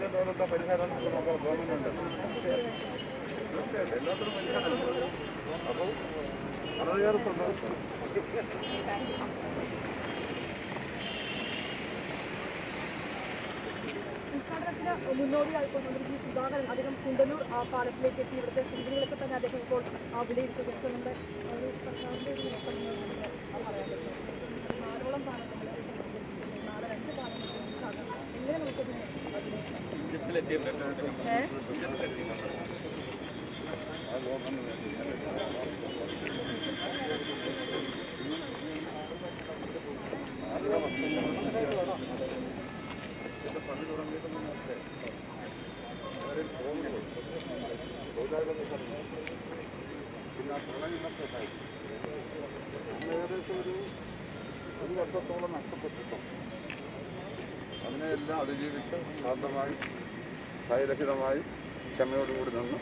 അതിനുള്ള പരിഹാരം അപ്പോൾ ജി സുധാകരൻ അദ്ദേഹം കുണ്ടലൂർ പാലത്തിലേക്ക് എത്തി. ഇവിടുത്തെ സ്ഥിതികളൊക്കെ തന്നെ അദ്ദേഹം ഇപ്പോൾ ആ, പിന്നെ ആ ഉണ്ടായി അങ്ങനെ ഏകദേശം ഒരു ഒരു വർഷത്തോളം നഷ്ടപ്പെട്ടിട്ടുണ്ട്. അതിനെയെല്ലാം അതിജീവിച്ച് ശാന്തമായി ഭയരഹിതമായി ക്ഷമയോടുകൂടി നിന്ന്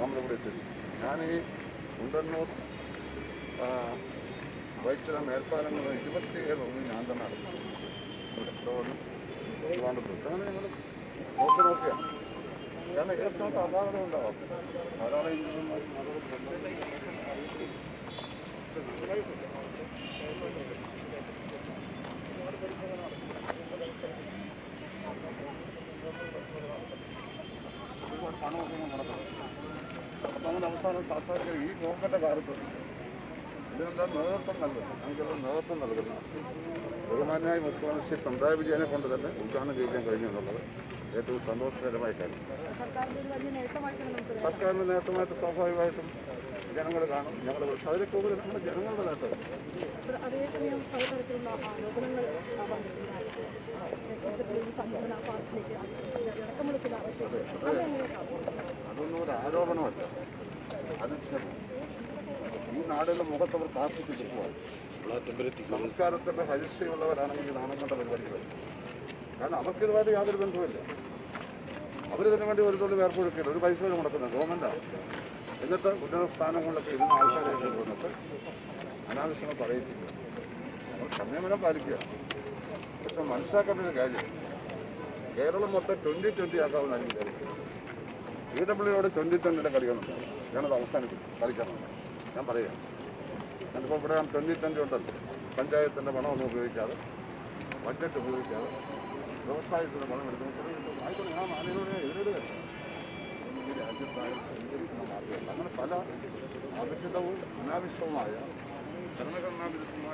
നമ്മളിവിടെ എത്തിച്ചു. ഞാൻ ഈ ഉണ്ടന്നൂർ വൈറ്റില മേൽപ്പാലങ്ങൾ ഇരുപത്തിയേഴ് ഒന്ന് ഞാൻ തന്നെ നടന്നു ഇവിടെ അങ്ങനെ ഞങ്ങൾ നോക്കി നോക്കിയാണ് കാരണം ഏത് സമയത്ത് അപാകത ഉണ്ടാവും. ധാരാളം എഞ്ചിനീയർമാർ ഒരുപാട് അപ്പം അങ്ങനെ അവസാനം സാധാരണ ഈ ഗവൺമെന്റ് കാലത്ത് ഇതിനെന്താ നേതൃത്വം നൽകുന്നു നമുക്കെല്ലാം നേതൃത്വം നൽകുന്ന ബഹുമാനായ മുഖ്യമന്ത്രി ശ്രീ പിണറായി വിജയനെ കൊണ്ട് തന്നെ ഉദ്ഘാടനം ചെയ്യിക്കാൻ കഴിഞ്ഞു എന്നുള്ളത് ഏറ്റവും സന്തോഷകരമായ കാര്യം. സർക്കാരിന്റെ നേട്ടമായിട്ട് സ്വാഭാവികമായിട്ടും ജനങ്ങൾ കാണും. ഞങ്ങൾ അതിലെ കൂടുതൽ നമ്മുടെ ജനങ്ങളുടെ നേട്ടം അതേസമയം അതൊന്നും ഒരു ആരോപണമല്ല. അത് ഈ നാടിന്റെ മുഖത്തവർ താർപ്പിച്ച് പോവാൻ സംസ്കാരത്തിന്റെ ഹരിശ്രീയുള്ളവരാണെങ്കിൽ നാണം കണ്ട പരിപാടികൾ. കാരണം അവർക്കിതുമായിട്ട് യാതൊരു ബന്ധവുമില്ല. അവരിതിനു വേണ്ടി ഒരു തൊഴിൽ വേർപ്പെടുക്കില്ല ഒരു പൈസ മുടക്കുന്നത് ഗവൺമെന്റാണ് എന്നിട്ട് ഉന്നത സ്ഥാനങ്ങളിലൊക്കെ ഇരുന്ന ആൾക്കാരെ കൊണ്ടുവന്നിട്ട് അനാവശ്യങ്ങൾ പറയിപ്പിക്കുക നമ്മൾ സംയമനം പാലിക്കുക. പക്ഷെ മനസ്സിലാക്കേണ്ട ഒരു കാര്യം. കേരളം മൊത്തം ട്വന്റി ട്വന്റി ആക്കാവുന്ന ട്വന്റി ട്വന്റിയുടെ കളികളുണ്ടാവും ഞാനത് അവസാനിപ്പിക്കും. കളിക്കാനുണ്ട് ഞാൻ പറയാം ഞാനിപ്പോൾ ഇവിടെ ട്വന്റി ട്വന്റി ഉണ്ടല്ലോ. പഞ്ചായത്തിന്റെ പണമൊന്നും ഉപയോഗിക്കാതെ ബഡ്ജറ്റ് ഉപയോഗിക്കാതെ വ്യവസായത്തിന്റെ പണം എടുക്കുന്നു ആയിക്കോട്ടെ ഞാൻ മാനേജോടെ എതിരിടുക ഈ രാജ്യത്തായാലും സ്വീകരിക്കുന്ന മാർഗമല്ല അങ്ങനെ പല അവിഹിതവും അനാവശ്യവുമായ ഭരണഘടനാ വിരുദ്ധമായ